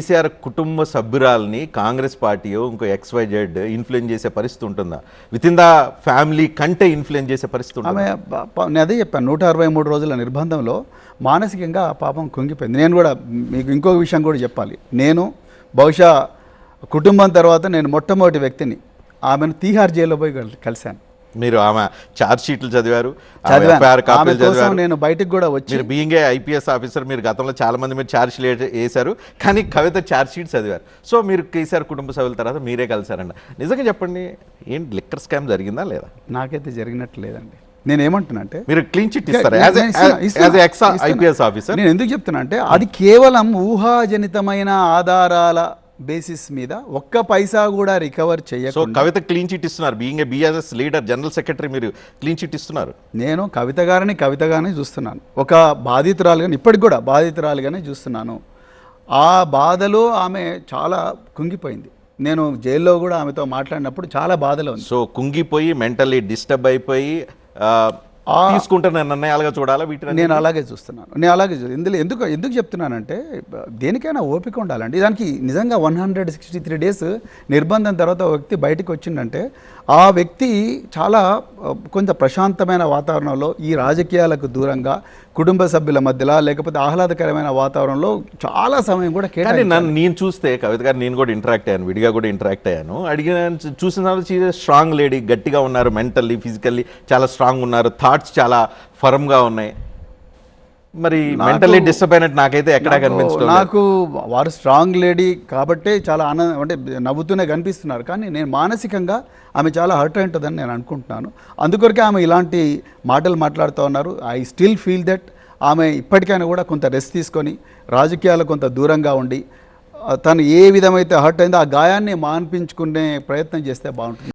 కేసీఆర్ కుటుంబ సభ్యురాల్ని Congress party ఇంకో ఎక్స్వైజెడ్ ఇన్ఫ్లుయెన్స్ చేసే పరిస్థితి ఉంటుందా? విత్ ఇన్ ద ఫ్యామిలీ కంటే ఇన్ఫ్లుయెన్స్ చేసే పరిస్థితి ఆమె నేను అదే చెప్పాను నూట అరవై మూడు రోజుల నిర్బంధంలో మానసికంగా ఆ పాపం కుంగిపోయింది. నేను కూడా మీకు ఇంకొక విషయం కూడా చెప్పాలి. నేను బహుశా కుటుంబం తర్వాత నేను మొట్టమొదటి వ్యక్తిని ఆమెను తీహార్ జైల్లో పోయి కలిశాను. మీరు ఆమె చార్జ్ షీట్లు చదివారు నేను బయటికి కూడా వచ్చి మీరు బీయింగ్ ఏ ఐపీఎస్ ఆఫీసర్ మీరు గతంలో చాలా మంది మీరు ఛార్జ్ షీట్ వేశారు కానీ కవిత ఛార్జ్ షీట్ చదివారు. సో మీరు కేసీఆర్ కుటుంబ సభ్యుల తర్వాత మీరే కలిసారండి నిజంగా చెప్పండి ఏంటి లిక్కర్ స్కామ్ జరిగిందా లేదా? నాకైతే జరిగినట్టు లేదండి. నేను ఏమంటున్నానంటే మీరు క్లీన్ చిట్ ఇస్తారు. ఐపీఎస్ ఆఫీసర్ నేను ఎందుకు చెప్తున్నా అంటే అది కేవలం ఊహాజనితమైన ఆధారాల బేసిస్ మీద ఒక్క పైసా కూడా రికవర్ సో చేయకుండా కవిత క్లీన్ చిట్ ఇస్తున్నారు. Being a BRS leader general secretary మీరు క్లీన్ చిట్ ఇస్తున్నారు. నేను కవిత గారిని కవితగానే చూస్తున్నాను. ఒక బాధితురాలుగానే ఇప్పటికి కూడా బాధితురాలుగానే చూస్తున్నాను. ఆ బాధలో ఆమె చాలా కుంగిపోయింది. నేను జైల్లో కూడా ఆమెతో మాట్లాడినప్పుడు చాలా బాధలో ఉంది. సో కుంగిపోయి మెంటల్లీ డిస్టర్బ్ అయిపోయి తీసుకుంటున్న నిర్ణయాలుగా చూడాలా? వీటిని నేను అలాగే చూస్తున్నాను నేను అలాగే ఇందులో ఎందుకు ఎందుకు చెప్తున్నానంటే దేనికైనా ఓపిక ఉండాలండి. దానికి నిజంగా one hundred sixty three days నిర్బంధం తర్వాత ఒక వ్యక్తి బయటకు వచ్చిందంటే ఆ వ్యక్తి చాలా కొంత ప్రశాంతమైన వాతావరణంలో ఈ రాజకీయాలకు దూరంగా కుటుంబ సభ్యుల మధ్యలో లేకపోతే ఆహ్లాదకరమైన వాతావరణంలో చాలా సమయం కూడా కానీ కేటాయి నన్ను నేను చూస్తే కవిత గారు నేను కూడా ఇంటరాక్ట్ అయ్యాను విడిగా కూడా ఇంటరాక్ట్ అయ్యాను. అడిగిన చూసిన స్ట్రాంగ్ లేడీ గట్టిగా ఉన్నారు మెంటల్లీ ఫిజికల్లీ చాలా స్ట్రాంగ్ ఉన్నారు థాట్స్ చాలా ఫర్మ్గా ఉన్నాయి. మరి మెంటల్లీ డిస్టర్బ్ అయినట్టు నాకైతే ఎక్కడా కనిపించడం లేదు. నాకు వారు స్ట్రాంగ్ లేడీ కాబట్టే చాలా ఆనందం అంటే నవ్వుతూనే కనిపిస్తున్నారు. కానీ నేను మానసికంగా ఆమె చాలా హర్ట్ అయి ఉంటుందని నేను అనుకుంటున్నాను. అందుకొరకే ఆమె ఇలాంటి మాటలు మాట్లాడుతూ ఉన్నారు. ఐ స్టిల్ ఫీల్ దట్ ఆమె ఇప్పటికైనా కూడా కొంత రెస్ట్ తీసుకొని రాజకీయాలు కొంత దూరంగా ఉండి తను ఏ విధమైతే హర్ట్ అయిందో ఆ గాయాన్ని మాన్పించుకునే ప్రయత్నం చేస్తే బాగుంటుంది.